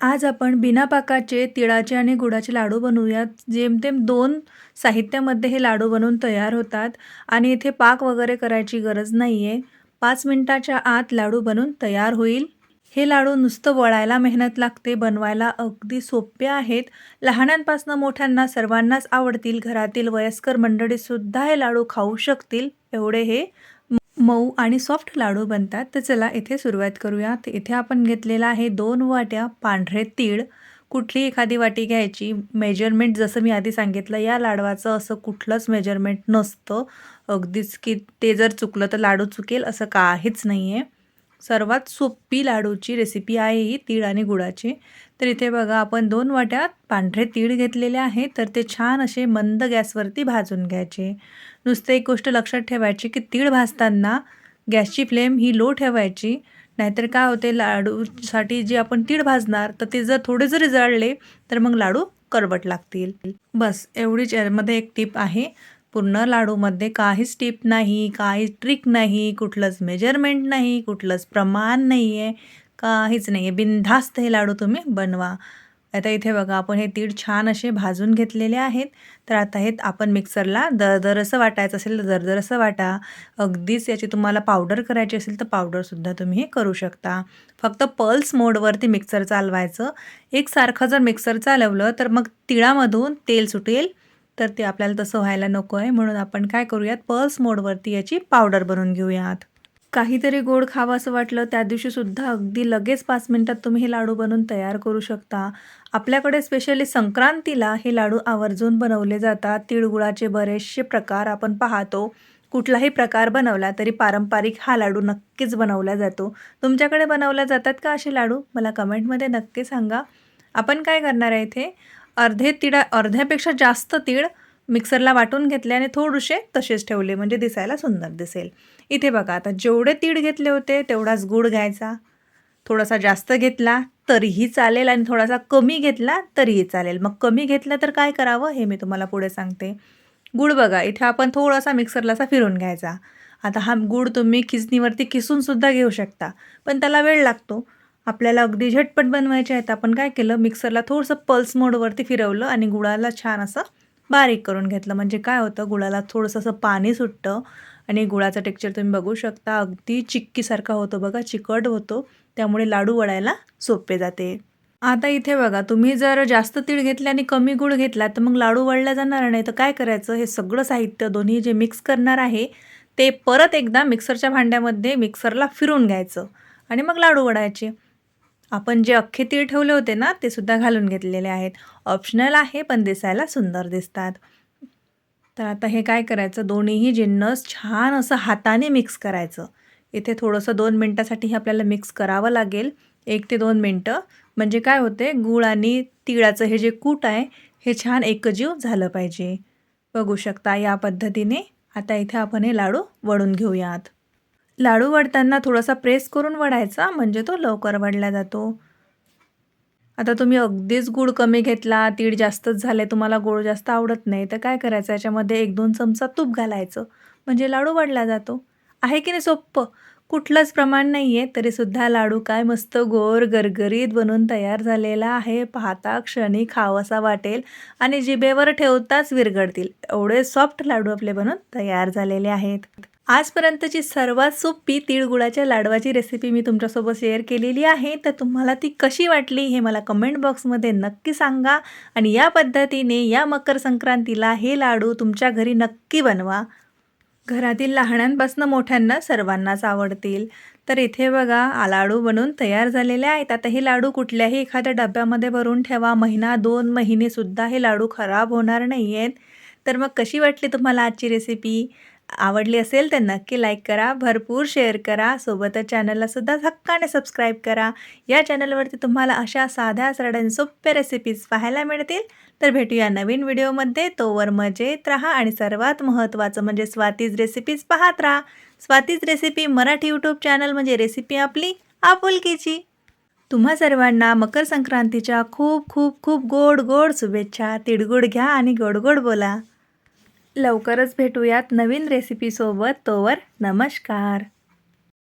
आज आपण बिना पाकाचे तिळाचे आणि गुळाचे लाडू बनवूयात. जेमतेम दोन साहित्यामध्ये हे लाडू बनवून तयार होतात आणि इथे पाक वगैरे करायची गरज नाही आहे पाच मिनटाच्या आत लाडू बनवून तयार होईल. हे लाडू नुसतं वळायला मेहनत लागते बनवायला अगदी सोपे आहेत. लहानांपासून मोठ्यांना सर्वांनाच आवडतील. घरातील वयस्कर मंडळीसुद्धा हे लाडू खाऊ शकतील. एवढे हे मऊ आणि सॉफ्ट लाडू बनतात तर चला इथे सुरुवात करूया. तर इथे आपण घेतलेला आहे दोन वाट्या पांढरे तीळ. कुठली एखादी वाटी घ्यायची? मेजरमेंट जसं मी आधी सांगितलं या लाडवाचं असं कुठलंच मेजरमेंट नसतं. अगदीच की ते जर चुकलं तर लाडू चुकेल असं काहीच नाही आहे सर्वात सोपी लाडूची रेसिपी आहे ही तीळ आणि गुळाची. तर इथे बघा आपण दोन वाट्यात पांढरे तीळ घेतलेले आहे. तर ते छान असे मंद गॅसवरती भाजून घ्यायचे. नुसतं एक गोष्ट लक्षात ठेवायची की तीळ भाजताना गॅसची फ्लेम ही लो ठेवायची. नाहीतर काय होते लाडूसाठी जे आपण तीळ भाजणार तर ते जर थोडे जरी जळले तर मग लाडू करबट लागतील. बस एवढीच यामध्ये एक टीप आहे. पूर्ण लाडूमध्ये काहीच टिप नाही काहीच ट्रिक नाही कुठलंच मेजरमेंट नाही कुठलंच प्रमाण नाही आहे काहीच नाही आहे बिनधास्त हे लाडू तुम्ही बनवा. आता इथे बघा आपण हे तीळ छान असे भाजून घेतलेले आहेत. तर आता हे आपण मिक्सरला दरदरसं वाटायचं असेल तर दरदरसं वाटा. अगदीच याची तुम्हाला पावडर करायची असेल तर पावडरसुद्धा तुम्ही हे करू शकता. फक्त पल्स मोडवरती मिक्सर चालवायचं. एकसारखं जर मिक्सर चालवलं तर मग तिळामधून तेल सुटेल. तर ते आपल्याला तसं व्हायला नको आहे. म्हणून आपण काय करूयात? पल्स मोडवरती याची पावडर बनवून घेऊयात. काहीतरी गोड खावं असं वाटलं त्या दिवशीसुद्धा अगदी लगेच पाच मिनटात तुम्ही हे लाडू बनवून तयार करू शकता. आपल्याकडे स्पेशली संक्रांतीला हे लाडू आवर्जून बनवले जातात. तिळगुळाचे बरेचसे प्रकार आपण पाहतो. कुठलाही प्रकार बनवला तरी पारंपरिक हा लाडू नक्कीच बनवला जातो. तुमच्याकडे बनवल्या जातात का असे लाडू? मला कमेंटमध्ये नक्की सांगा. आपण काय करणार आहे इथे? अर्धे तिळा अर्ध्यापेक्षा जास्त तीळ मिक्सरला वाटून घेतले आणि थोडेसे तसेच ठेवले म्हणजे दिसायला सुंदर दिसेल. इथे बघा आता जेवढे तीळ घेतले होते तेवढाच गूळ घ्यायचा. थोडासा जास्त घेतला तरीही चालेल आणि थोडासा कमी घेतला तरीही चालेल. मग कमी घेतला तर काय करावं हे मी तुम्हाला पुढे सांगते. गूळ बघा इथे आपण थोडासा मिक्सरला असा फिरून घ्यायचा. आता हा गूळ तुम्ही खिचणीवरती किसूनसुद्धा घेऊ शकता पण त्याला वेळ लागतो. आपल्याला अगदी झटपट बनवायचे आहेत. आपण काय केलं? मिक्सरला थोडंसं पल्स मोडवरती फिरवलं आणि गुळाला छान असं बारीक करून घेतलं. म्हणजे काय होतं? गुळाला थोडंसं असं पाणी सुटतं आणि गुळाचं टेक्चर तुम्ही बघू शकता. अगदी चिक्कीसारखा होतो बघा. चिकट होतो. त्यामुळे लाडू वळायला सोपे जाते. आता इथे बघा तुम्ही जर जास्त तीळ घेतले आणि कमी गुळ घेतला तर मग लाडू वळला जाणार नाही. तर काय करायचं? हे सगळं साहित्य दोन्ही जे मिक्स करणार आहे ते परत एकदा मिक्सरच्या भांड्यामध्ये मिक्सरला फिरून घ्यायचं आणि मग लाडू वडायचे. आपण जे अख्खे तीळ ठेवले होते ना ते सुद्धा घालून घेतलेले आहेत. ऑप्शनल आहे पण दिसायला सुंदर दिसतात. तर आता हे काय करायचं? दोन्हीही जिन्नस छान असं हाताने मिक्स करायचं. इथे थोडंसं दोन मिनटासाठी हे आपल्याला मिक्स करावं लागेल. एक ते दोन मिनटं. म्हणजे काय होते? गूळ आणि तिळाचं हे जे कूट आहे हे छान एकजीव झालं पाहिजे. बघू शकता या पद्धतीने. आता इथे आपण हे लाडू वळून घेऊयात. लाडू वडताना थोडासा प्रेस करून वडायचा म्हणजे तो लवकर वडला जातो. आता तुम्ही अगदीच गूळ कमी घेतला तीळ जास्तच झाले तुम्हाला गोड जास्त आवडत नाही तर काय करायचं? याच्यामध्ये एक दोन चमचा तूप घालायचं म्हणजे लाडू वडला जातो. आहे की नाही सोप्पं? कुठलंच प्रमाण नाही आहे तरीसुद्धा लाडू काय मस्त गोर गरगरीत बनून तयार झालेला आहे. पाहता क्षणी खावासा वाटेल आणि जिभेवर ठेवताच विरघडतील एवढे सॉफ्ट लाडू आपले बनून तयार झालेले आहेत. आजपर्यंतची सर्वात सोपी तिळगुळाच्या लाडवाची रेसिपी मी तुमच्यासोबत शेअर केलेली आहे. तर तुम्हाला ती कशी वाटली हे मला कमेंट बॉक्समध्ये नक्की सांगा आणि या पद्धतीने या मकर संक्रांतीला हे लाडू तुमच्या घरी नक्की बनवा. घरातील लहानांपासून मोठ्यांना सर्वांनाच आवडतील. तर इथे बघा लाडू बनवून तयार झालेले आहेत. आता हे लाडू कुठल्याही एखाद्या डब्यामध्ये भरून ठेवा. महिना दोन महिनेसुद्धा हे लाडू खराब होणार नाही आहेत तर मग कशी वाटली तुम्हाला आजची रेसिपी आवडली असेल तर नक्की लाईक करा. भरपूर शेअर करा. सोबतच चॅनललासुद्धा हक्काने सबस्क्राईब करा. या चॅनलवरती तुम्हाला अशा साध्या सरळ सोप्या रेसिपीज पाहायला मिळतील. तर भेटूया नवीन व्हिडिओमध्ये तोवर मजेत राहा आणि सर्वात महत्त्वाचं म्हणजे स्वातीज रेसिपीज पाहत राहा. Swati's recipe Marathi YouTube channel म्हणजे रेसिपी आपली आपुलकीची. तुम्हा सर्वांना मकर संक्रांतीच्या खूप खूप खूप गोड गोड शुभेच्छा. तिडगुड घ्या आणि गोड गोड बोला. लवकरच भेटूयात नवीन रेसिपीसोबत तोवर नमस्कार.